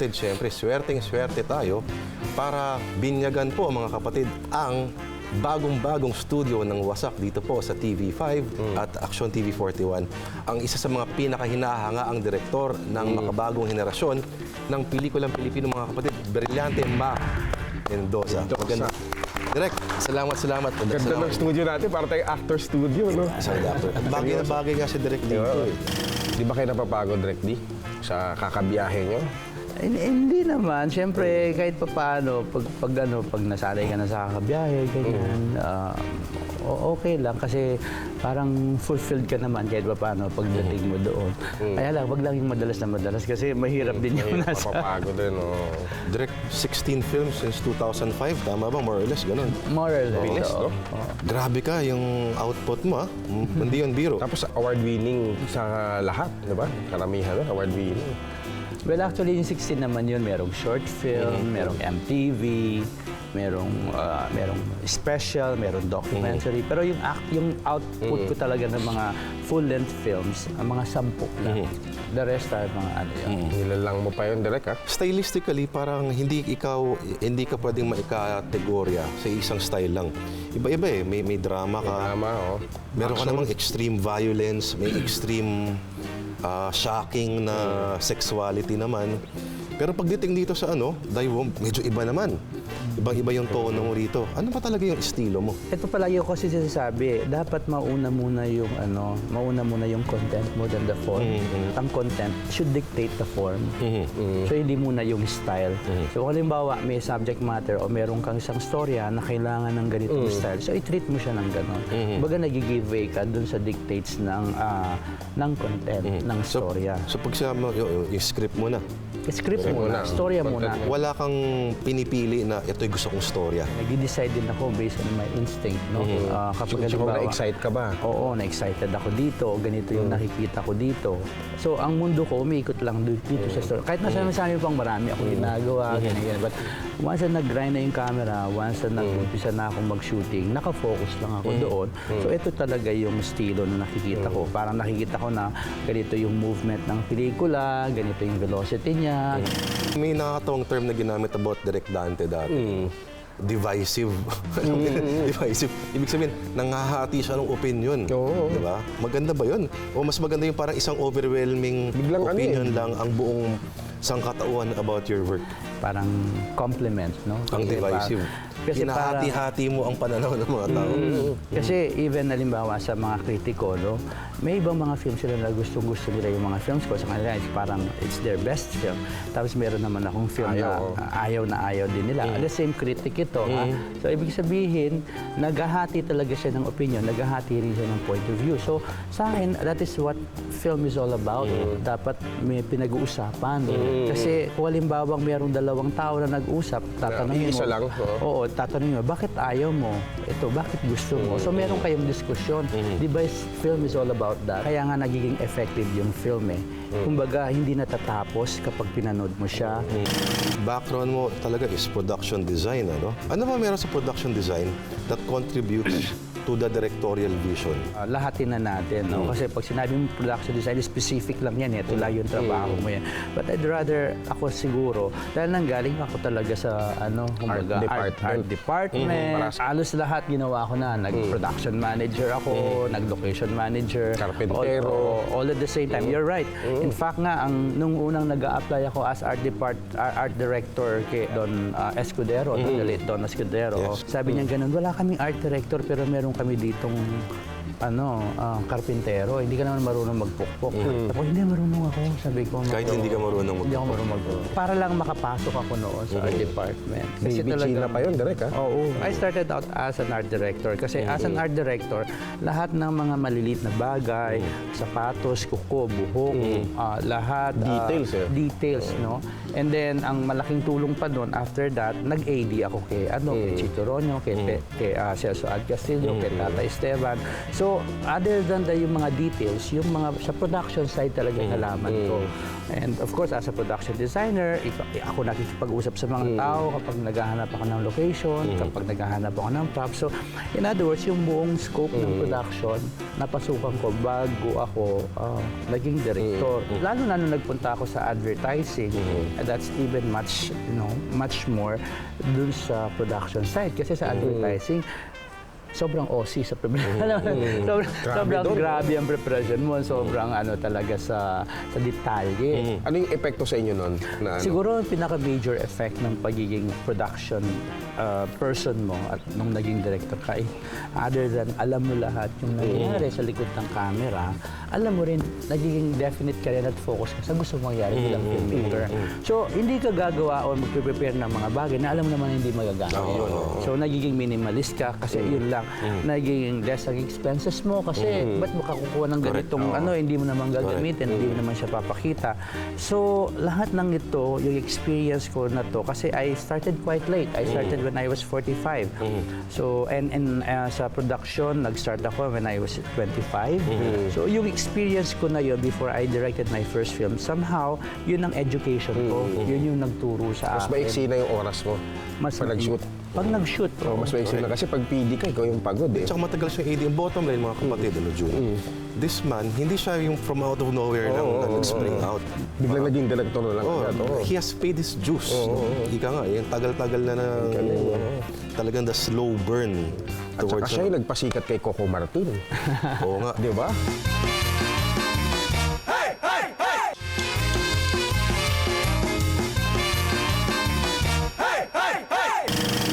kapatid, syempre, swerteng swerte tayo para binyagan po mga kapatid ang bagong-bagong studio ng Wasak dito po sa TV5 at Action TV 41. Ang isa sa mga pinakahinahanga ang direktor ng makabagong henerasyon ng pelikulang Pilipino mga kapatid, Brillante Ma Mendoza. Mendoza. Maganda. Direk, salamat, salamat. Ganda Salamat. ng studio natin, para tayong actor studio, no? Sa actor. At bagay na bagay nga si Direk dito. eh. Di ba kayo napapagod, Direk D? Sa kakabiyahe nyo? Hindi, hindi naman. Siyempre, kahit pa paano, pag, pag, ano, pag nasanay ka na sa kakabiyahe, ganyan, o- okay lang. Kasi parang fulfilled ka naman kahit pa paano pagdating mo doon. Kaya lang, wag lang yung madalas na madalas kasi mahirap din yung nasa... Mapapagod din, no? Direct 16 films since 2005, tama ba? More or less, ganun. More or less. Bilis, no? Grabe ka yung output mo, ah. Mm, Hindi yun biro. Tapos award-winning sa lahat, di ba? Karamihan award-winning. Well, actually, yung 16 naman yun, merong short film, merong MTV, merong ah, merong special, merong documentary. Pero yung act, yung output ko talaga ng mga full-length films, ang mga sampu lang. The rest are mga ano yun. Nilalang mo pa yun, Direk, ha? Stylistically, parang hindi ikaw, hindi ka pwedeng maikategorya sa isang style lang. Iba-iba eh. May, may drama ka, Tama, oh. meron ka namang extreme violence, may extreme ah, shocking na sexuality naman. Pero pagdating dito sa ano, Daewoo, medyo iba naman. Ibang-iba yung tono mo rito. Ano ba talaga yung estilo mo? Ito palagi ko kasi sinasabi, dapat mauna muna yung ano, mauna muna yung content mo than the form. Ang content should dictate the form. So hindi muna yung style. So kung halimbawa may subject matter o meron kang isang storya na kailangan ng ganitong style, so i-treat mo siya ng ganon. Baga nag-give way ka dun sa dictates ng ah, ng content, ng storya. So pag mo- yung, yung script mo na, Script muna, muna, storya content muna. wala kang pinipili na ito'y gusto kong storya. Nag-decide din ako based on my instinct, no? Ah, kapag Tsaka halimbawa- na-excite ka ba? Oo, na-excited ako dito. Ganito yung nakikita ko dito. So, ang mundo ko, umiikot lang dito, sa story. Kahit nasa sami pang marami ako ginagawa, ganyan, ganyan. But once na nag-grind na yung camera, once na nag-umpisa na akong mag-shooting, nakafocus lang ako doon. So, ito talaga yung estilo na nakikita ko. Parang nakikita ko na ganito yung movement ng pelikula, ganito yung velocity niya. May nakakatawang term na ginamit about Direk Dante dati. Divisive. Divisive. Ibig sabihin, nanghahati siya ng opinion. Oo. Di ba? Maganda ba yun? O mas maganda yung parang isang overwhelming Biglang ano opinion eh. lang ang buong sangkatauhan about your work. Parang compliment, no? Ang divisive. parang- Kasi. Hinahati-hati mo ang pananaw ng mga tao. Kasi even halimbawa sa mga kritiko, no, may ibang mga films sila na gustong gusto nila yung mga films ko sa kanila. It's parang it's their best film. Tapos meron naman akong film Ayaw. na uh, ayaw na ayaw din nila. The same critic ito. ha? So ibig sabihin, naghahati talaga siya ng opinion, naghahati rin siya ng point of view. So sa akin, that is what film is all about. Dapat may pinag-uusapan. Kasi kung halimbawa merong dalawang tao na nag-usap, tatanungin mo. lang, oo. Tatanungin mo, bakit ayaw mo? Ito, bakit gusto mo? So meron kayong diskusyon. Di ba, film is all about that. Kaya nga nagiging effective yung film eh. Kumbaga, hindi natatapos kapag pinanood mo siya. Background mo talaga is production design. Ano, ano ba meron sa production design that contributes to the directorial vision? Uh, lahatin na natin. No? Kasi pag sinabi mo production design, specific lang yan. Ito lang yung trabaho mo yan. But I'd rather ako siguro, dahil nanggaling ako talaga sa ano, kumbaga, department. art department. Halos lahat ginawa ko na. Nag-production manager ako, nag-location manager. Carpentero. All, all at the same time. You're right. In fact nga, ang, nung unang nag apply ako as art depart art, director kay Don uh, Escudero, Don the late Don Escudero, Yes. sabi niya ganun, wala kaming art director pero meron kami ditong ano, ah, karpintero, hindi ka naman marunong magpukpok. Ako, hindi marunong ako, sabi ko. Kahit hindi ka marunong Hindi ako mag- marunong magpukpok. Para lang makapasok ako noon sa art department. Baby China pa yun, Direk, ha? Oo. I started out as an art director kasi as an art director, lahat ng mga maliliit na bagay, sapatos, kuko, buhok, ah, lahat ah, Details, eh. details, no? And then ang malaking tulong pa doon after that, nag-AD ako kay ano, kay Chito Ronyo, kay, Pe- kay ah, Celso Ad Castillo, kay Tata Esteban. So other than the, yung mga details, yung mga sa production side talaga nalaman ko. And of course, as a production designer, if, ako nakikipag-usap sa mga tao kapag naghahanap ako ng location, kapag naghahanap ako ng props. So, in other words, yung buong scope ng production, napasukan ko bago ako ah, naging director. Lalo na nung nagpunta ako sa advertising, and that's even much, you know, much more dun sa production side. Kasi sa advertising, sobrang OC sa preparation. sobrang Grabe sobrang doon, grabe ang preparation mo. Sobrang ano talaga sa sa detalye. Ano yung epekto sa inyo nun? Na, ano? Siguro ang pinaka-major effect ng pagiging production uh, person mo at nung naging director ka, eh, other than alam mo lahat yung nangyayari sa likod ng camera, alam mo rin, nagiging definite ka rin at focus ka sa gusto mong mangyari bilang filmmaker. So, hindi ka gagawa o mag-prepare ng mga bagay na alam mo naman hindi magagawa yun. So, nagiging minimalist ka kasi yun lang. Nagiging less ang expenses mo kasi ba't mo kakukuha ng ganitong ano, hindi mo naman gagamitin, hindi mo naman siya papakita. So, lahat ng ito, yung experience ko na to, kasi I started quite late. I started when I was 45. So, and, and uh, sa production, nag-start ako when I was 25. So, yung experience ko na yun before I directed my first film, somehow, yun ang education ko. Yun yung nagturo sa Mas akin. maiksi na yung oras mo. Mas pag nag-shoot. Pag nag-shoot, Oh, mas maiksi na kasi pag PD ka, ikaw yung pagod eh. Tsaka matagal siyang AD. Ang bottom line, mga kapatid, ano, June, this man, hindi siya yung from out of nowhere lang na nag-spring out. Biglang naging director na lang Oh, agad. Oo. he has paid his dues. no? Ika nga, yung tagal-tagal na na talagang the slow burn At saka towards siya yung nagpasikat kay Coco Martin. Oo nga. Di ba?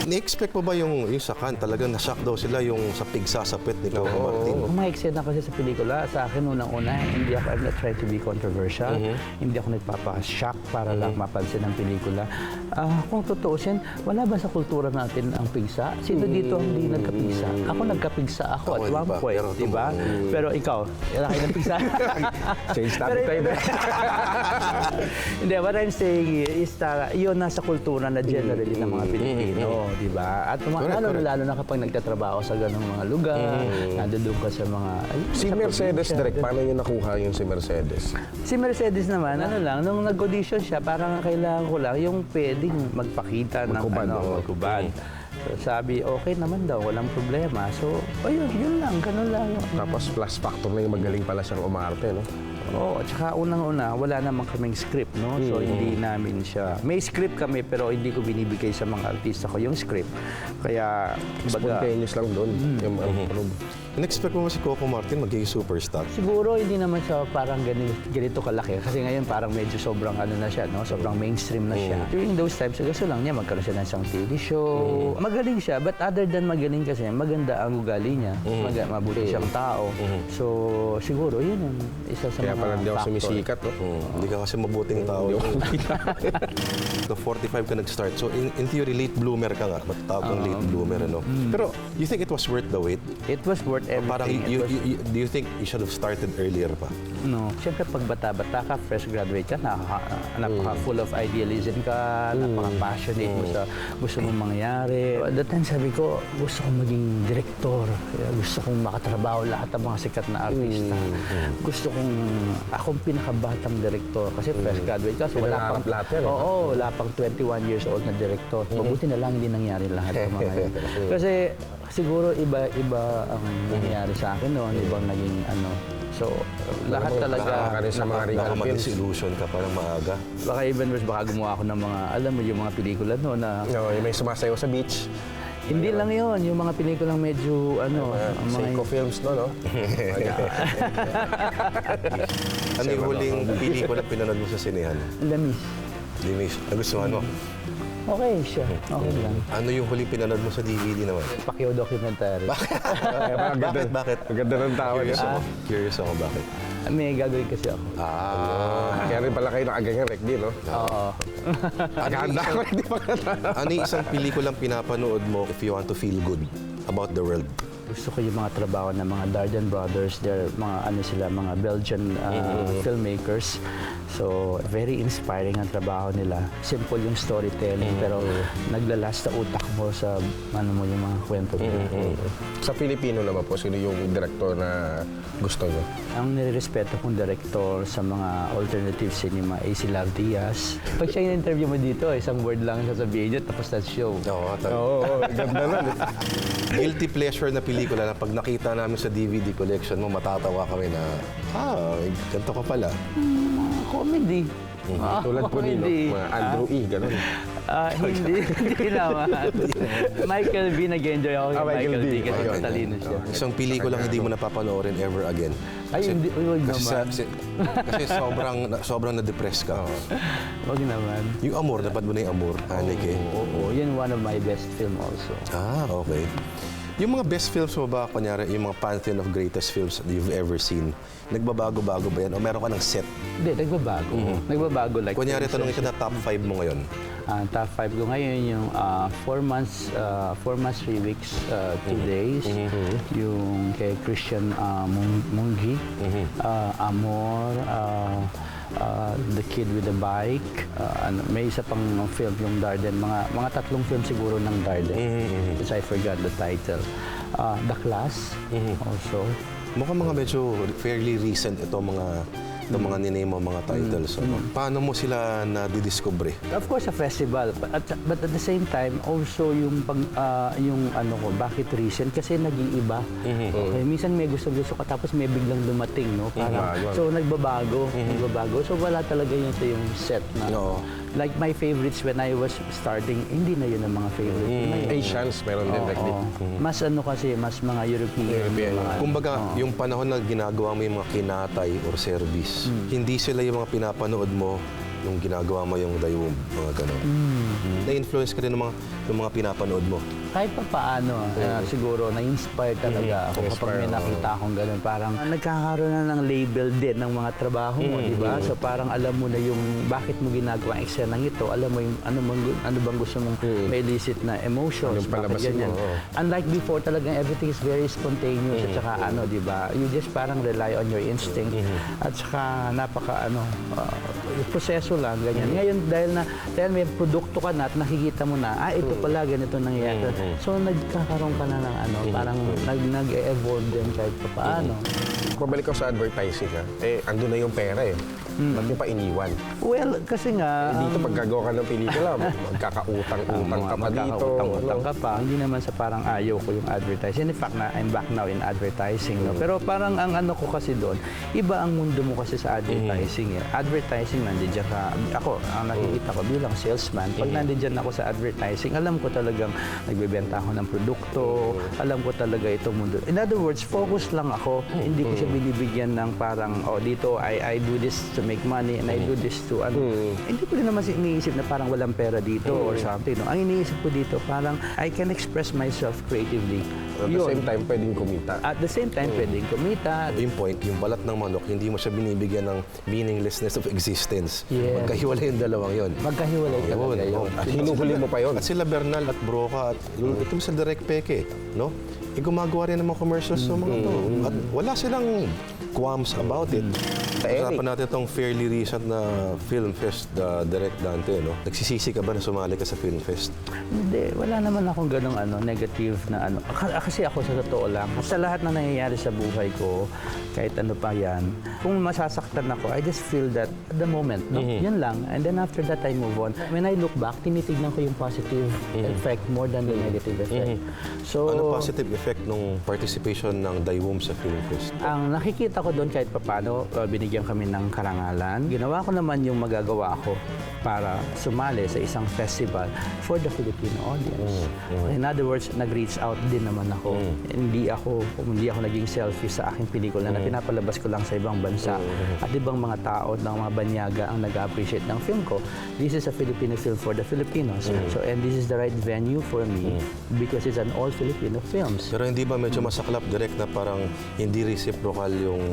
Ni-expect mo ba yung, yung sa kan, talagang na-shock daw sila yung sa pigsasapit ni Coco Martin? Ang mga eksena kasi sa pelikula, sa akin unang-una, hindi ako, I'm not trying to be controversial. Hindi ako nagpapaka-shock para lang mapansin ang pelikula. Ah, kung tutuusin, wala ba sa kultura natin ang pigsa? Sino dito ang hindi nagkapigsa? Ako nagkapigsa ako Ako, at di one ba? point, Pero di ba? Pero ikaw, wala kayo ng pigsa. Change topic Pero- tayo. Hindi, what I'm saying is na yun nasa kultura na generally ng mga Pilipino, di ba? At mga, Correct, lalo, correct. lalo na kapag nagtatrabaho sa ganung mga lugar, nandoon ka sa mga... ay, Si sa Mercedes, probinsya, direct, paano niyo nakuha yung si Mercedes? Si Mercedes naman, ano lang, nung nag-audition siya, parang kailangan ko lang yung pwedeng magpakita ng ano, oo. magkubad. So, sabi, okay naman daw, walang problema. So, ayun, yun lang, ganun lang. Tapos plus factor na yung magaling pala siyang umarte, no? Oo, at saka unang-una, wala naman kaming script, no? So, hindi namin siya... May script kami, pero hindi ko binibigay sa mga artista ko yung script. Kaya, baga, Spontaneous lang doon. Yung, ano, In-expect mo ba si Coco Martin magiging superstar? siguro hindi naman siya parang ganito, ganito kalaki. Kasi ngayon parang medyo sobrang ano na siya, no? Sobrang mainstream na siya. During those times, gusto lang niya magkaroon siya ng isang TV show. Magaling siya, but other than magaling kasi, maganda ang ugali niya. Mag- mabuti siyang tao. So, siguro, yun yung isa sa kaya mga pala hindi ako sumisikat, no? Hmm, Hindi ka kasi mabuting tao. No, 45 ka nag-start. So, in, in theory, late bloomer ka nga. Matatawag kang late bloomer, ano? Pero, you think it was worth the wait? It was worth everything. Parang, It you, was- you- you- do you think you should have started earlier pa? No. Siyempre, pag bata-bata ka, fresh graduate ka, napaka, napaka full of idealism ka, napaka-passionate mo sa gusto mong mangyari. At that time, sabi ko, gusto kong maging director. Kaya gusto kong makatrabaho lahat ng mga sikat na artista. Gusto kong, akong pinakabatang director. Kasi fresh graduate ka, so wala pang, lahat yan, eh. Oo, wala pang 21 years old na director. Mabuti na lang hindi nangyari lahat ng mga yun. Kasi siguro iba-iba ang nangyari sa akin noon, ibang naging ano. So, lahat talaga. ka rin sa mga Baka films. mag-disillusion ka parang maaga. Baka even worse, baka gumawa ako ng mga, alam mo, yung mga pelikula no, na No, yung may sumasayaw sa beach. Hindi lang yon yung mga pelikulang medyo, ano, Uh, ang mga Seiko Films, no? no? Ano yung huling pelikula pinanood mo sa sinehan? lamis. Dinis, nagustuhan mo? Okay siya, okay lang. Ano yung huling pinanood mo sa DVD naman? Pacquiao documentary. Bakit? Bakit? Ang ganda ng tao Curious niya. ako. Curious ako bakit. May gagawin kasi ako. Ah. Kaya rin pala kayo nakaganyan, Rek, di, no? Oo. Nakahanda ko rin, di ba? Ano yung isang pelikulang pinapanood mo if you want to feel good about the world? Gusto ko yung mga trabaho ng mga Darden Brothers. They're mga ano sila, mga Belgian uh, filmmakers. So, very inspiring ang trabaho nila. Simple yung storytelling, pero naglalas sa utak mo sa ano mo yung mga kwento nila. Sa Filipino naman po, sino yung director na gusto nyo? Ang nirespeto kong director sa mga alternative cinema ay si Lav Diaz. Pag siya in-interview mo dito, isang word lang sasabihin niya, tapos na show. Oo, Oo, oh, ganda nun. Guilty pleasure na pelikula na pag nakita namin sa DVD collection mo, matatawa kami na, ah, ganito ka pala. Mga comedy. Ah, Tulad po nino, comedy. mga Andrew E, gano'n. Ah, hindi, hindi naman. Michael B. nag-enjoy ako kay Ah, Michael Michael, B. B. kasi Ayun. matalino siya. Isang pelikulang hindi mo napapanoorin ever again. Ay, hindi. Uy, wag kasi, sa- naman. si- kasi sobrang, na- sobrang na-depress ka. Wag naman. Yung Amor, napad mo na yung Amor, Haneke. Oo, yan one of my best film also. Ah, okay. Yung mga best films mo ba, kunyari, yung mga pantheon of greatest films that you've ever seen, nagbabago-bago ba yan? O meron ka ng set? Hindi, nagbabago. Nagbabago like Kunyari, tanongin kita top 5 mo ngayon. Ang top 5 ko ngayon yung 4 months, 4 months, 3 weeks, 2 days. Yung kay Christian uh, Mung- Mungi, uh, Amor, uh, uh, The Kid with the Bike. uh, ano, may isa pang film yung Darden. Mga mga tatlong film siguro ng Darden. Which I forgot the title. Uh, the Class also. Mukhang mga medyo fairly recent ito mga ito mga niname mo mga titles. ano? Paano mo sila na-discover? Of course, a festival. But at, but at the same time, also yung pag, ah, yung ano ko, bakit recent? Kasi nag-iiba. Okay, minsan may gusto-gusto ka tapos may biglang dumating, no? Parang, Bago. so nagbabago, nagbabago. So wala talaga yun sa yung set na. Oo. Like my favorites when I was starting, hindi na yun ang mga favorite. Ngayon, Asians, meron din like oo. Mas ano kasi, mas mga European. European, mga, Kumbaga, yung panahon na ginagawa mo yung mga kinatay or service, hindi sila yung mga pinapanood mo yung ginagawa mo yung dayum, mga gano'n. Na-influence ka rin ng mga, ng mga pinapanood mo. kahit pa paano, ah, siguro, na-inspire talaga ako kapag Inspire, may oo. nakita akong ganun. Parang nagkakaroon na ng label din ng mga trabaho mo, di ba? So parang alam mo na yung bakit mo ginagawa ang eksenang ito, alam mo yung ano, bang, ano bang gusto mong may elicit na emotions, Anong bakit palabasin mo, oo. Unlike before, talagang everything is very spontaneous at saka ano, di ba? You just parang rely on your instinct at saka napaka ano, ah, proseso lang, ganyan. Ngayon, dahil na dahil may produkto ka na at nakikita mo na, ah, ito pala, ganito nangyayari. So, nagkakaroon ka na ng ano, parang nag, nag-evolve din kahit pa paano. Pabalik ko sa advertising ha, eh, andun na yung pera eh. Ba't nyo pa iniwan? Well, kasi nga, Eh, dito um, pag gagawa ka ng pelikula, magkakautang-utang ka pa dito. Magkakautang-utang ka pa. Hindi naman sa parang ayaw ko yung advertising. In fact, na, I'm back now in advertising. No? Pero parang ang ano ko kasi doon, iba ang mundo mo kasi sa advertising. Eh. Advertising, nandiyan ka. Ako, ang nakikita ko bilang salesman, pag nandiyan ako sa advertising, alam ko talagang nagbebenta ako ng produkto, alam ko talaga itong mundo. In other words, focus lang ako. Hindi ko siya binibigyan ng parang, oh, dito, I, I do this to make money and I do this to, ano. Hindi ko rin naman si- iniisip na parang walang pera dito or something. No? Ang iniisip ko dito, parang I can express myself creatively. At the Yun. same time, pwedeng kumita. At the same time, pwedeng kumita. Yung point, yung balat ng manok, hindi mo siya binibigyan ng meaninglessness of existence. Yes. Magkahiwalay yung dalawang yon. Magkahiwalay talaga yun. oh. At hinuhuli mo pa yun. At sila Bernal at Broca at ito sa Direct Peke, no? Eh, gumagawa rin ng mga commercials sa mga to. At wala silang qualms about it. Usapan natin itong fairly recent na Film Fest, the Direct Dante, no? Nagsisisi ka ba na sumali ka sa Film Fest? Hindi, wala naman akong ganong ano, negative na ano. Ka- Kasi ako sa totoo lang, sa lahat na nangyayari sa buhay ko, kahit ano pa yan, kung masasaktan ako, I just feel that at the moment, no? Yun lang. And then after that, I move on. When I look back, tinitignan ko yung positive effect more than the negative effect. So, Anong positive effect ng participation ng Daewoo sa Film Fest? Ang nakikita ko doon kahit papano, uh, binigyan kami ng karangalan. Ginawa ko naman yung magagawa ko para sumali sa isang festival for the Filipino audience. In other words, nag-reach out din naman ako. Hindi ako hindi ako naging selfish sa aking pelikula na pinapalabas ko lang sa ibang bansa. At ibang mga tao ng mga banyaga ang nag-appreciate ng film ko. This is a Filipino film for the Filipinos. So and this is the right venue for me because it's an all Filipino films. Pero hindi ba medyo masaklap direct na parang hindi reciprocal yung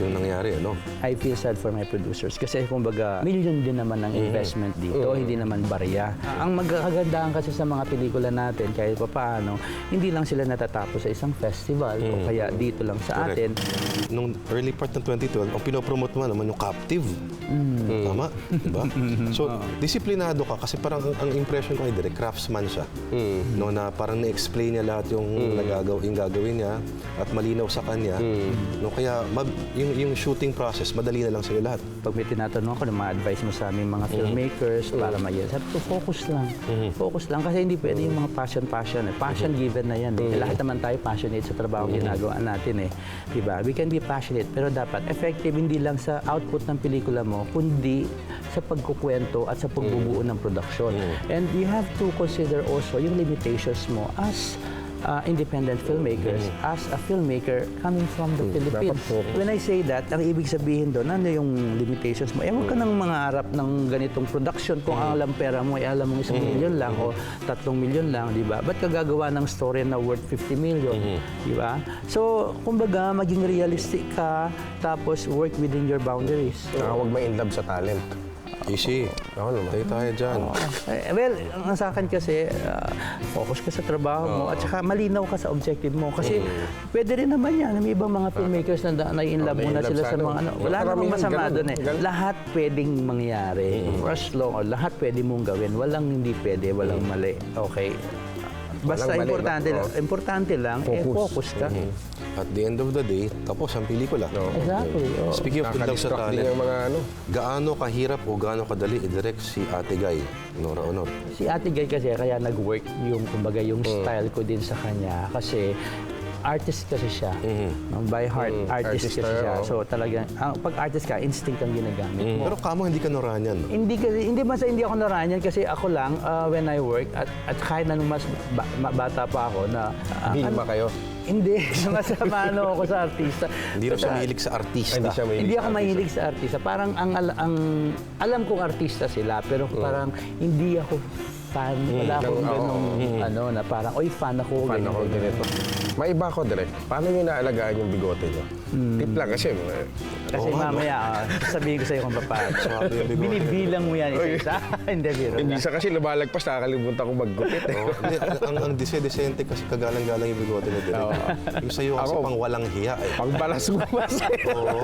yung nangyari, ano? I feel sad for my producers kasi kumbaga million din naman ang investment dito, hindi naman barya. Ang magkagandahan kasi sa mga pelikula natin kahit pa paano, hindi lang sila natatapos sa isang festival o kaya dito lang sa Correct. atin. Nung early part ng 2012, ang pinopromote mo naman yung captive. Tama? Diba? So, disiplinado ka kasi parang ang, ang impression ko kay Direk, craftsman siya. No, na parang na-explain niya lahat yung, nagagaw, yung gagawin niya at malinaw sa kanya. No, kaya mag- yung, yung shooting process, madali na lang sa'yo lahat. Pag may tinatanong ako ng mga advice mo sa aming mga filmmakers para mag sabi ko, focus lang. Focus lang kasi hindi pwede yung mga passion-passion. Eh. Passion given na yan. Eh. Lahat naman tayo passionate sa trabaho ginagawa natin eh. Diba? We can be passionate pero dapat effective hindi lang sa output ng pelikula mo, kundi sa pagkukwento at sa pagbubuo ng production. And you have to consider also yung limitations mo as uh, independent filmmakers, as a filmmaker coming from the Philippines. focus. When I say that, ang ibig sabihin doon, ano yung limitations mo? Eh, huwag ka nang mangarap ng ganitong production kung ang alam pera mo, eh, alam mo isang milyon lang o tatlong milyon lang, di ba? Ba't ka gagawa ng story na worth 50 million, di ba? So, kumbaga, maging realistic ka, tapos work within your boundaries. Saka huwag ma-inlove sa talent. Easy. Ako naman. Tayo tayo dyan. Eh, well, ang sa akin kasi, ah, focus ka sa trabaho mo at saka malinaw ka sa objective mo. Kasi pwede rin naman yan. May ibang mga filmmakers na, na in love Oh, mo na na-in-love sila sa sa ano. mga ano. Wala Karamihan namang masama ganun. doon eh. Ganun. Lahat pwedeng mangyari. For as long, or lahat pwede mong gawin. Walang hindi pwede, walang mali. Okay? Basta Walang mali, importante, lang, Oo. importante lang, eh, Focus. focus ka. At the end of the day, tapos ang pelikula. Exactly. oo. Speaking of love sa din talent, yung mga ano. gaano kahirap o gaano kadali i-direct si Ate Guy, Nora Honor? Si Ate Gay kasi kaya nag-work yung kumbaga yung style ko din sa kanya kasi artist kasi siya. No, By heart, artist Artista, kasi siya. oo. So talagang ang pag artist ka, instinct ang ginagamit mo. Pero kamo hindi ka Noranian. no? Hindi kasi hindi man sa hindi ako naranyan kasi ako lang uh, when I work at at kahit na nung mas ba- ma- bata pa ako na ah, Hindi ano- ba kayo? Hindi masama ano ako sa artista. Hindi rin siya mahilig sa artista. Hindi siya mahilig hindi ako mahilig sa artista. Parang ang, al- ang alam kong artista sila pero parang hindi ako fan. Wala akong Oo, ganong ano na parang oy fan ako. Fan ganyan, ako ganyan." ganito. Maiba ako direct. Paano nyo naalagaan yung bigote nyo? Tip lang kasi. eh, Kasi mamaya ah, sasabihin ko sa iyo kung paano. Binibilang mo yan isa-isa. hindi biro. Hindi lang. sa kasi lumalagpas, nakakalimutan ko maggupit eh. Oo, hindi, ang, ang dise-decente kasi kagalang-galang yung bigote ni Direk. Yung sa'yo kasi Ako- pang walang hiya eh. Pagbalas mo kasi. Oo.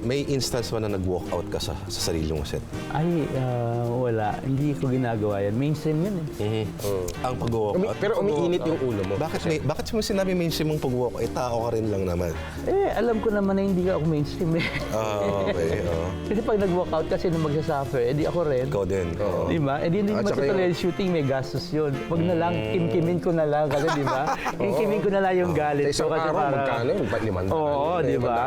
May instance ba na nag-walk out ka sa, sa sarili mong set? Ay, ah, wala. Hindi ko ginagawa yan. Mainstream yun eh. Ang pag-walk Umi- out? pero umiinit yung ulo mo. Bakit, may, bakit mo sinabi mainstream mong pag-walk? Eh, tao ka rin lang naman. Eh, alam ko naman na hindi ako mainstream eh. Ah, okay. oo. Kasi pag nag-walkout kasi nung magsasuffer, edi ako rin. Ikaw din. Oo. Di ba? Eh di hindi At saka matutuloy yung- shooting, may gastos yun. Wag na lang, kimkimin ko na lang kasi di ba? Kimkimin ko na lang yung galit Sa isang ko kasi araw, para... magkano yun? Ba't limandaan? Oo, Eh, di ba?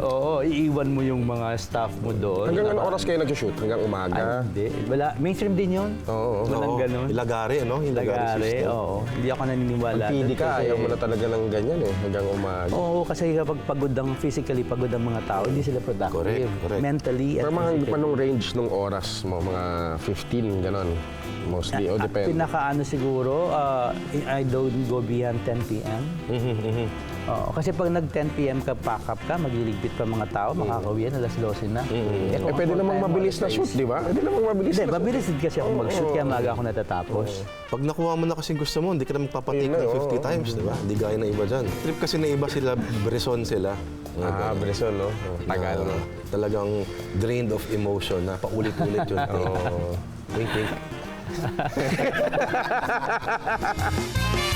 Oo, iiwan mo yung mga staff mo doon. Hanggang anong oras kayo nag-shoot? Hanggang Ay, umaga? hindi. Wala. Mainstream din yun. Oo. Walang Oo. ganun. Ilagari, ano? Ilagari Lagari, system. oo. Hindi ako naniniwala. Pag pili doon ka, kasi- ayaw mo na talaga ng ganyan eh. Hanggang umaga. Oo, kasi kapag pagod ang physically pagod ang mga tao, hindi sila productive. Correct, correct. Mentally at Pero mga physically. anong range nung oras mo? Mga 15, ganon. Mostly, o Ah, depende. Pinakaano siguro, uh, I don't go beyond 10 p.m. Oo, kasi pag nag 10 p.m. ka, pack up ka, magliligpit pa mga tao, makakauwi yan, alas 12 na. Eh, kung pwede namang mabilis na shoot, 6. di ba? Pwede namang mabilis Hindi, na mabilis din kasi ako mag-shoot, kaya maaga ako natatapos. Pag nakuha mo na kasi gusto mo, hindi ka na magpapatake Yun na, ng 50 oo. times, di ba? Hindi gaya na iba dyan. Trip kasi na iba sila, Bresson sila. Ah, Bresson, no? Oh, Tagal, Na no? Talagang drained of emotion na paulit-ulit take. Oo. Wink, wink.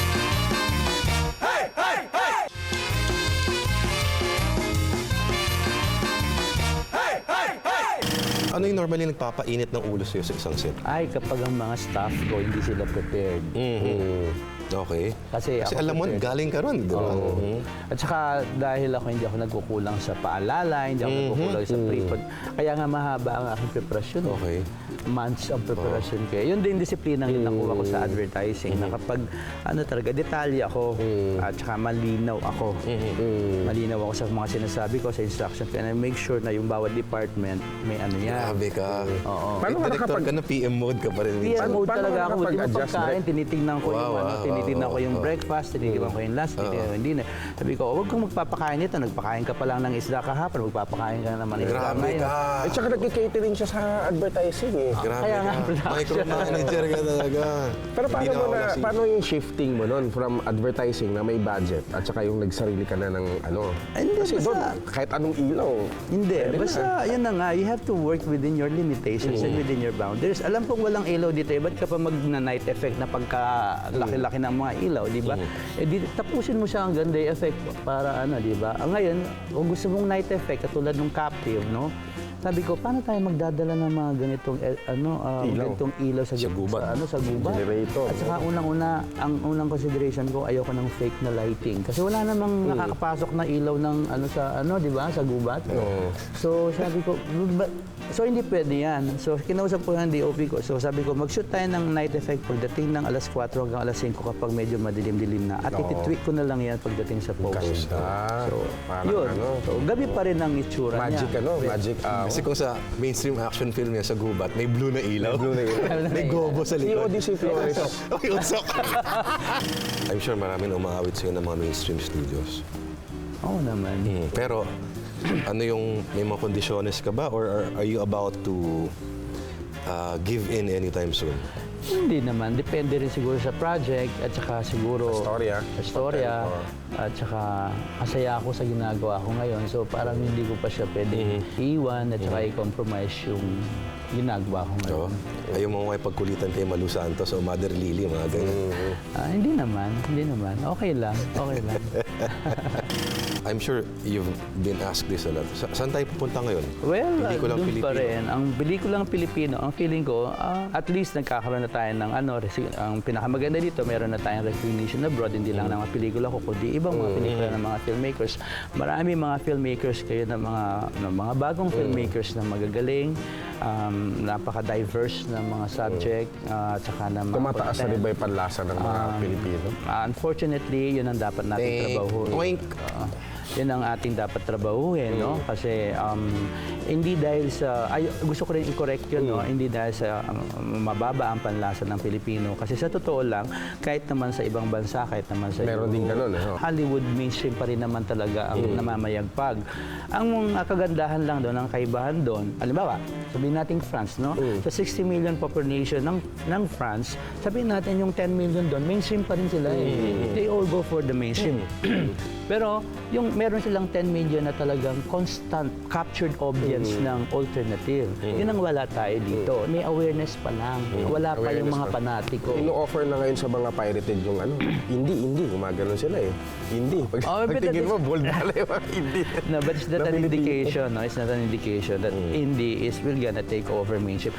Ano yung normally nagpapainit ng ulo sa'yo sa isang set? Ay, kapag ang mga staff ko hindi sila prepared. Mhm. Okay. Kasi Kasi ako alam mo, prepared. galing ka ron, di ba? Mhm. At saka dahil ako hindi ako nagkukulang sa paalala, hindi ako Mhm. nagkukulang sa pre-pod. Kaya nga mahaba ang aking preparasyon. eh. Okay. Months of preparation kaya. Yun din disiplina ang nakuha ko sa advertising. Na kapag ano talaga, detalye ako at saka malinaw ako. Malinaw ako sa mga sinasabi ko, sa instruction ko. And I make sure na yung bawat department may ano yan. Grabe ka. Oo. Eh, Paano ka director nakapag- ka na PM mode ka pa rin PM minsan. Mode paano talaga ka ako. Hindi mo nakapag-adjust, pagkain, tinitingnan ko yung Wow, ano, ah, tinitingnan tinitignan ko yung breakfast, tinitignan ko yung lunch, tinitignan ko yung dinner. Sabi ko, huwag kang magpapakain nito. Nagpakain ka pa lang ng isda kahapon, magpapakain ka naman ng isda Grabe ngayon. ka. At saka nagkikatering siya sa advertising eh. Grabe Kaya nga, ka. production. Micromanager ka talaga. Pero Hindi paano mo na, paano yung shifting mo nun from advertising na may budget at saka yung nagsarili ka na ng ano? Hindi, Kasi basta- doon, kahit anong ilaw. Hindi, pwede basta yun na nga, you have to work within your limitations and within your boundaries. Alam kong walang ilaw dito, eh, ba't ka pa mag-night effect na pagka laki-laki ng mga ilaw, di ba? Eh, di, tapusin mo siya hanggang day effect para ano, di ba? Ang ngayon, kung gusto mong night effect, katulad ng captive, no? Sabi ko, paano tayo magdadala ng mga ganitong eh, ano ah, Ilaw. ganitong ilaw sa, Sa gubat. sa ano sa gubat? Generator, At saka unang-una, ang unang consideration ko ayoko ng fake na lighting kasi wala namang nakakapasok na ilaw ng ano sa ano, 'di ba, sa gubat. Oo. So sabi ko, "Ba- so hindi pwede yan. So kinausap ko ng DOP ko. So sabi ko, mag-shoot tayo ng night effect pagdating ng alas 4 hanggang alas 5 kapag medyo madilim-dilim na. At Oo. ititweak ko na lang yan pagdating sa post. Ganda. So, Parang yun. ano, So, gabi pa rin ang itsura magic niya. ano, magic hour. Kasi kung sa mainstream action film niya sa gubat, may blue na ilaw. Blue na ilaw. may gobo sa likod. Si Flores. Ay, usok. I'm sure maraming umaawit sa'yo ng mga mainstream studios. Oo naman. Hmm, Pero, ano yung, may mga kondisyones ka ba? Or are, are you about to uh, give in anytime soon? Hindi naman. Depende rin siguro sa project at saka siguro Sa storya. Sa storya. Content, At saka masaya ako sa ginagawa ko ngayon. So parang hindi ko pa siya pwede iwan at saka i-compromise yung ginagawa ko So, ngayon. ayaw mo may pagkulitan kay Malu Santos o Mother Lily, mga ganyan. Ah, hindi naman. Hindi naman. Okay lang. Okay lang. I'm sure you've been asked this a lot. Sa saan tayo pupunta ngayon? Well, Pelikulang doon pa Pilipino. rin. Ang pelikulang Pilipino, ang feeling ko, ah, at least nagkakaroon na tayo ng ano, ang pinakamaganda dito, meron na tayong recognition abroad, hindi lang ng mga pelikula ko, kundi ibang mga pelikula ng mga filmmakers. Marami mga filmmakers kayo ng mga, ng mga bagong filmmakers na magagaling, um, napaka-diverse na mga subject, ah, at saka na mga Tumataas na rin ba yung panlasa ng mga Pilipino? Ah, unfortunately, yun ang dapat natin Thank- trabahuhin. Oink. Ah, yun ang ating dapat trabahuhin, no? Kasi um, hindi dahil sa... Ay, gusto ko rin i-correct yun, no? Hindi dahil sa um, mababa ang panlasa ng Pilipino. Kasi sa totoo lang, kahit naman sa ibang bansa, kahit naman sa Meron din ganun, eh, no? Hollywood mainstream pa rin naman talaga ang namamayagpag. Ang mga kagandahan lang doon, ang kaibahan doon, halimbawa, sabihin natin France, no? Sa 60 million population ng, ng France, sabihin natin yung 10 million doon, mainstream pa rin sila. Eh. They all go for the mainstream. Pero yung meron silang 10 million na talagang constant captured audience ng alternative. Yun ang wala tayo dito. May awareness pa lang. Wala pa yung Awareness mga pa. panatiko. Ino-offer na ngayon sa mga pirated yung ano, hindi, hindi, gumagano sila eh. Hindi. Pag, Oh, pagtingin mo, bold pala yung hindi. No, but it's not an indication. No, it's not an indication that Mm. indie is will gonna take over mainstream.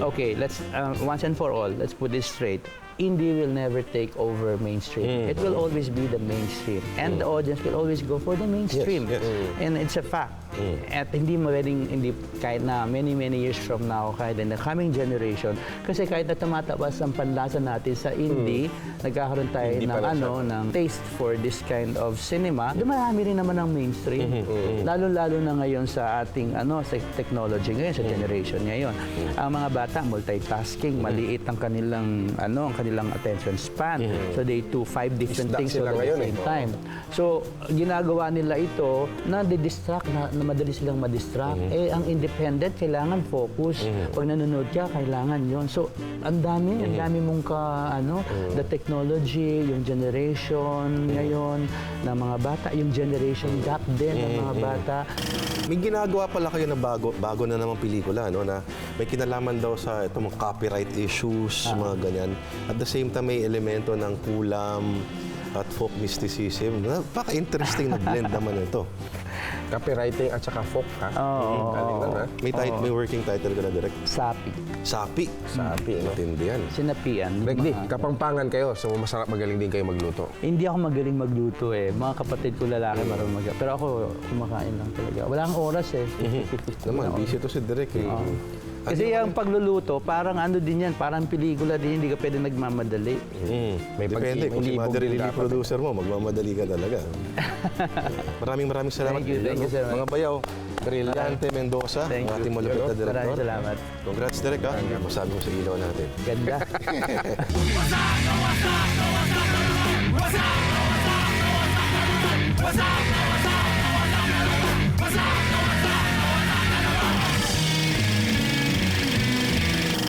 Okay, let's uh, once and for all, let's put this straight. Indie will never take over mainstream. It will always be the mainstream, and the audience will always go for the mainstream. yes. And it's a fact. At hindi mo pwedeng, hindi, kahit na many, many years from now, kahit in the coming generation, kasi kahit na tumataas ang panlasa natin sa indie, nagkakaroon tayo Hindi ng ano, ng taste for this kind of cinema, dumarami rin naman ang mainstream. Lalo-lalo na ngayon sa ating ano, sa technology ngayon, sa generation ngayon. Ang mga bata, multitasking, maliit ang kanilang ano, ang kanilang attention span. So they do five different Isda things at the ngayon, same eh. time. So, ginagawa nila ito na distract na, na madali silang madistract. Eh, ang independent, kailangan focus. Pag nanonood ka, kailangan yon So, ang dami, ang dami mong ka, ano, the technology, yung generation ngayon ng mga bata, yung generation gap din ng mga bata. May ginagawa pala kayo na bago, bago na namang pelikula, no? Na may kinalaman daw sa itong mga copyright issues, mga ganyan. At the same time, may elemento ng kulam at folk mysticism. Napaka-interesting na blend naman ito. Copywriting at saka folk, ha? Oo. Galing nun, ha? May, tit- may working title ka na direct. Sapi. Sapi. Sapi, no? Matindihan. Sinapian. yung Regdi, mga- kapampangan kayo, so masarap magaling din kayo magluto. Hindi ako magaling magluto eh. Mga kapatid ko lalaki marunong mag Pero ako, kumakain lang talaga. Wala akong oras eh. Naman, busy to si Direk. Eh. Kasi yung pagluluto, parang ano din yan, parang pelikula din, hindi ka pwede nagmamadali. Mm. May Depende kung si Mother Lily producer mo, magmamadali ka talaga. maraming maraming salamat. Thank you, thank you, sir. Mga bayaw, Brillante Mendoza, ang ating malupit na director. Maraming salamat. Congrats, Direk, ha? Masabi mo sa ilaw natin. Ganda. Wasak wasak?